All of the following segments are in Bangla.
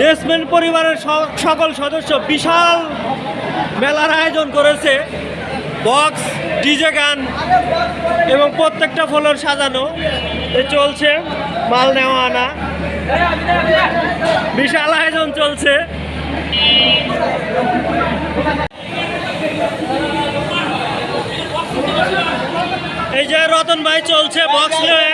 ডেসমেন পরিবারের সকল সদস্য বিশাল মেলার আয়োজন করেছে। বক্স, ডিজে গান এবং প্রত্যেকটা ফলোর সাজানো এ চলছে, মাল নেওয়া আনা। বিশাল আয়োজন চলছে। এই যে রতন ভাই চলছে বক্স নিয়ে।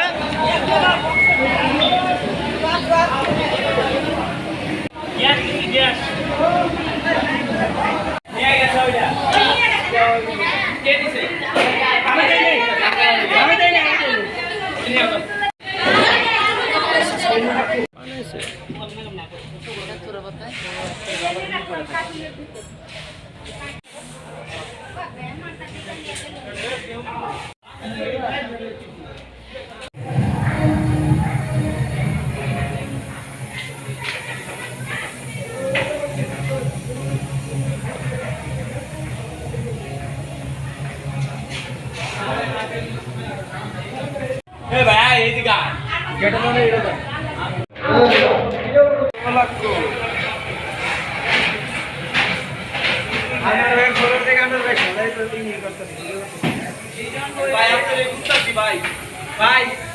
ఏ బాయ్ ఏదిగా గెటలోనే ఇడదా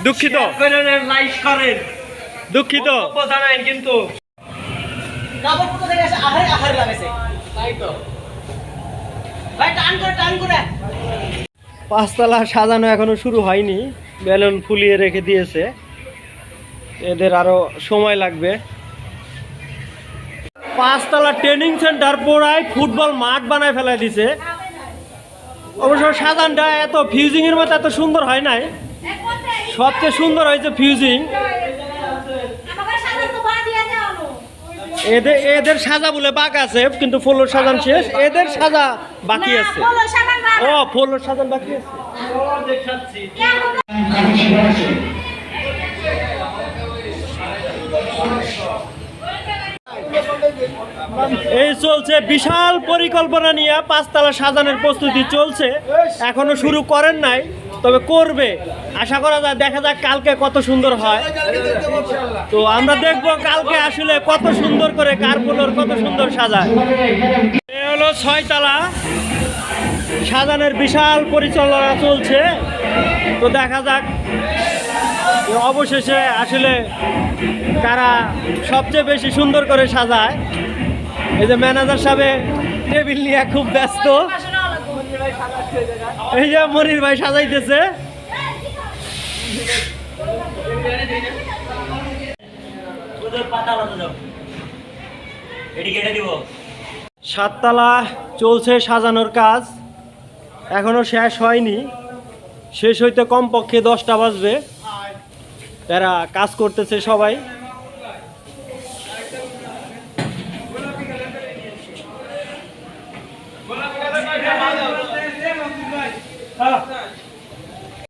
দুঃখিত। লাইক করেন। দুঃখিত। কিন্তু। কাপড় কোথা থেকে আসে আহারে আহারে লাগাইছে তাই তো। ভাই টান করে টান করে। পাঁচতলা সাজানো এখনও শুরু হয়নি। বেলুন ফুলিয়ে রেখে দিয়েছে। এদের আরও সময় লাগবে। পাঁচতলা ট্রেনিং সেন্টার পোড়ায় ফুটবল মাঠ বানায় ফেলাই দিছে। অবশ্য সাজানটা এত ফিউজিং এর মতো এত সুন্দর হয় নাই। সবচেয়ে সুন্দর হয়েছে ফিউজিং। এদের এদের সাজা বলে বাঘ আছে কিন্তু ফুলোর সাজান শেষ। এদের সাজা বাকি আছে। ও ফুলোর সাজান বাকি আছে। এই চলছে বিশাল পরিকল্পনা নিয়ে পাঁচতলা সাজানোর প্রস্তুতি চলছে। এখনও শুরু করেন নাই। তবে করবে। আশা করা যায়, দেখা যাক কালকে কত সুন্দর হয়। তো আমরা দেখব কালকে আসলে কত সুন্দর করে কার্পুলোর কত সুন্দর সাজায়। এ হলো ছয়তলা। সাজানোর বিশাল পরিচালনা চলছে। তো দেখা যাক অবশেষে আসলে কারা সবচেয়ে বেশি সুন্দর করে সাজায়। এই যে ম্যানেজার সাহেব, টেবিল নিয়ে খুব ব্যস্ত। এই যে মনির ভাই সাজাইতেছে। সাততলা চলছে সাজানোর কাজ। এখনও শেষ হয়নি। শেষ হইতে কমপক্ষে দশটা বাজবে। তারা কাজ করতেছে সবাই।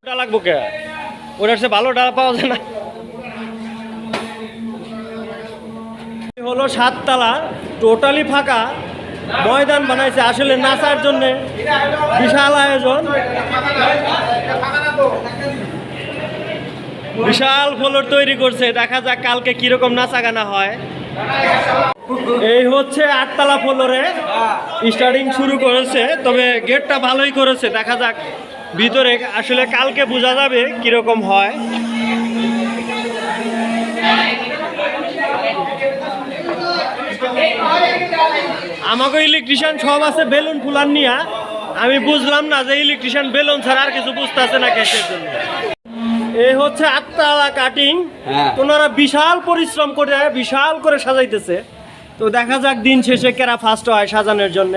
ওটা লাগবো কে? ওটার সে ভালো ডালা পাওয়া যায় না। হলো সাততলা টোটালি ফাঁকা, ময়দান বানাইছে আসলে নাচার জন্য। বিশাল আয়োজন। বিশাল ফ্লোর তৈরি করছে, দেখা যাক কালকে কীরকম নাচা গানা হয়। এই হচ্ছে আটতলা ফ্লোরে। স্টার্টিং শুরু করেছে, তবে গেটটা ভালোই করেছে, দেখা যাক। ভিতরে আসলে কালকে বোঝা যাবে কীরকম হয়। আমাকে ইলেকট্রিশিয়ান সব আছে বেলুন ফুলান নিয়া। আমি বুঝলাম না যে ইলেকট্রিশিয়ান বেলুন ছাড়া আর কিছু বুঝতে আছে না গ্যাসের জন্য। এই হচ্ছে আটতলা কাটিং ওনারা বিশাল পরিশ্রম করে বিশাল করে সাজাইতেছে। তো দেখা যাক দিন শেষে কেরা ফার্স্ট হয় সাজানোর জন্য।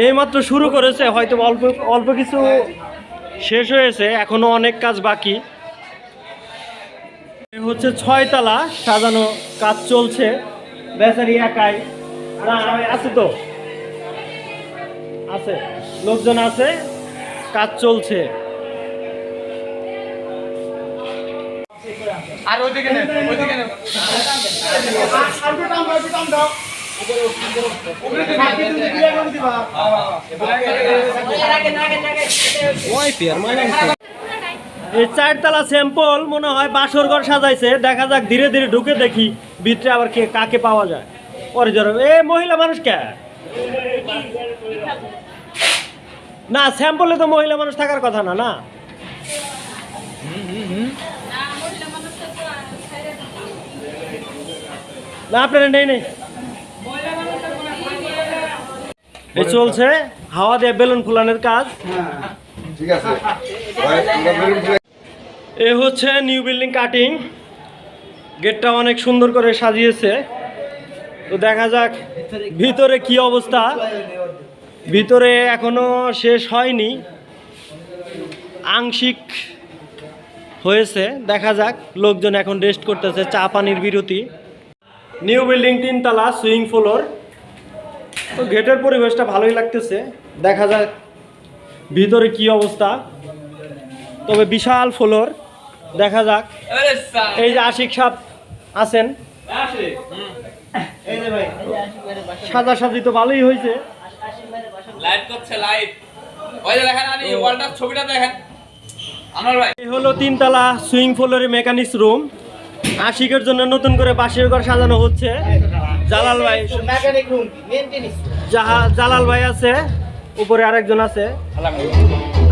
এইমাত্র শুরু করেছে হয়তো অল্প অল্প কিছু শেষ হয়েছে এখনও অনেক কাজ বাকি। হচ্ছে ছয়তলা সাজানো কাজ চলছে বেচারি একাই। আছে তো। আছে লোকজন আছে কাজ চলছে। আর ওইদিকে ওইদিকে এই চারতলা স্যাম্পল মনে হয় বাসর ঘর সাজাইছে। দেখা যাক, ধীরে ধীরে ঢুকে দেখি ভিতরে আবার কে কাকে পাওয়া যায়। পরে জড়ো এ, মহিলা মানুষ কে? না স্যাম্পলে তো মহিলা মানুষ থাকার কথা না না? না, আপনারা নেই নেই। এই চলছে হাওয়া দিয়ে বেলুন ফুলানোর কাজ। এ হচ্ছে নিউ বিল্ডিং কাটিং। গেটটা অনেক সুন্দর করে সাজিয়েছে। তো দেখা যাক ভিতরে কি অবস্থা। ভিতরে এখনও শেষ হয়নি। আংশিক হয়েছে, দেখা যাক। লোকজন এখন রেস্ট করতেছে, চা পানির বিরতি। নিউ বিল্ডিং তিনতলা, সুইং ফ্লোর। তো গেটের পরিবেশটা ভালোই লাগতেছে। দেখা যাক ভিতরে কি অবস্থা। তবে বিশাল ফ্লোর দেখা যাক। এই যে আশিক সাপ আছেন। সাদা সাজি তো ভালোই হয়েছে। হলো তিনতলা সুইং ফ্লোরের মেকানিক্স রুম। আশিকের জন্য নতুন করে বাসের ঘর সাজানো হচ্ছে। জালাল ভাই মেকানিক রুম মেইনটেনেন্স জালাল ভাই আছে উপরে আরেকজন আছে।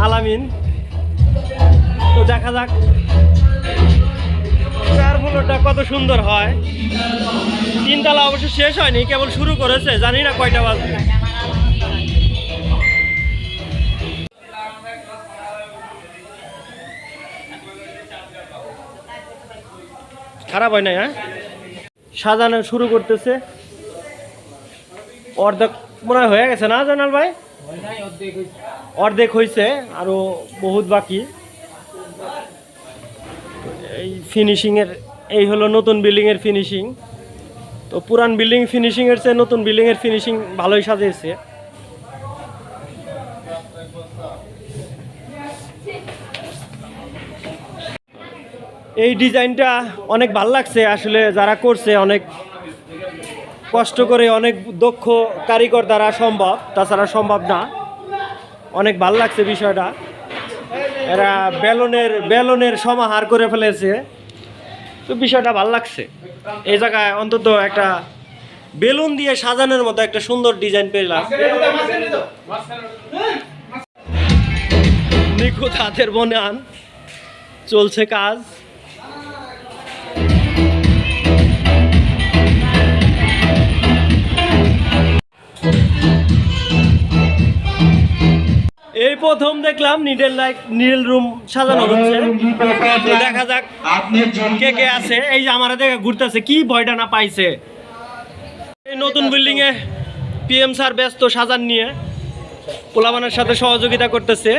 আলামিন। তো দেখা যাক। চার ফ্লোরটা কত সুন্দর হয়। তিনতলা অবশ্য শেষ হয়নি কেবল শুরু করেছে জানি না কয়টা বাজবে খারাপ হয় না হ্যাঁ? সাজানো শুরু করতেছে। অর্ধেক মনে হয়ে গেছে না জানাল ভাই? অর্ধেক হয়েছে আরও বহুত বাকি। এই ফিনিশিংয়ের এই হলো নতুন বিল্ডিংয়ের ফিনিশিং তো পুরান বিল্ডিং ফিনিশিংয়ের চেয়ে নতুন বিল্ডিংয়ের ফিনিশিং ভালোই সাজিয়েছে এই ডিজাইনটা অনেক ভালো লাগছে, আসলে যারা করছে অনেক কষ্ট করে অনেক দক্ষ কারিগর দ্বারা সম্ভব, তাছাড়া সম্ভব না। অনেক ভালো লাগছে বিষয়টা। এরা বেলুনের, বেলনের সমাহার করে ফেলেছে। তো বিষয়টা ভালো লাগছে। এই জায়গায় অন্তত একটা বেলুন দিয়ে সাজানোর মতো একটা সুন্দর ডিজাইন পেলাম। নিখুঁত হাতের বনান চলছে কাজ। প্রথম দেখলাম নিডেল লাইট নিডেল রুম সাজানো হচ্ছে। তো দেখা যাক কে কে আছে। এই যে আমার দেখে ঘুরতেছে কি ভয়টা না পাইছে। এই নতুন বিল্ডিং এ পিএম স্যার ব্যস্ত সাজান নিয়ে পোলাবানের সাথে সহযোগিতা করতেছে।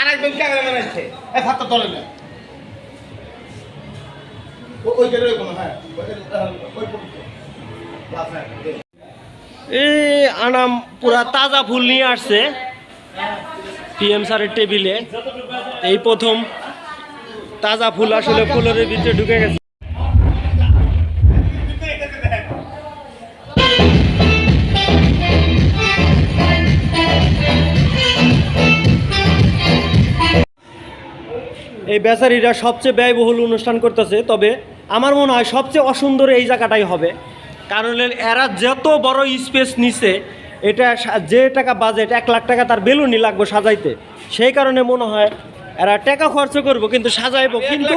আরেকজন ক্যামেরাম্যান হাতটা না। ওই গেলে কোনো হ্যাঁ। ওই- এই আনাম পুরা তাজা ফুল নিয়ে আসছে। পিএম স্যারের টেবিলে। এই প্রথম তাজা ফুল আসলে ফুলের ভিতরে ঢুকে গেছে। এই বেচারিরা সবচেয়ে ব্যয়বহুল অনুষ্ঠান করতেছে, তবে আমার মনে হয় সবচেয়ে অসুন্দর এই জায়গাটাই হবে। কারণ এরা যত বড় স্পেস নিছে এটা যে টাকা বাজেট এক লাখ টাকা তার বেলুনই লাগবে সাজাইতে। সেই কারণে মনে হয় এরা টাকা খরচ করব কিন্তু সাজাইবো কিন্তু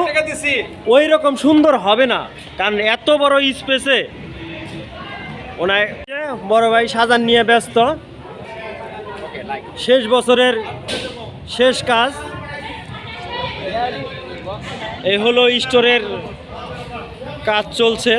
ওই রকম সুন্দর হবে না কারণ এত বড় স্পেসে ওনার বড় ভাই সাজান নিয়ে ব্যস্ত। শেষ বছরের শেষ কাজ। এই হলো স্টোরের কাজ চলছে।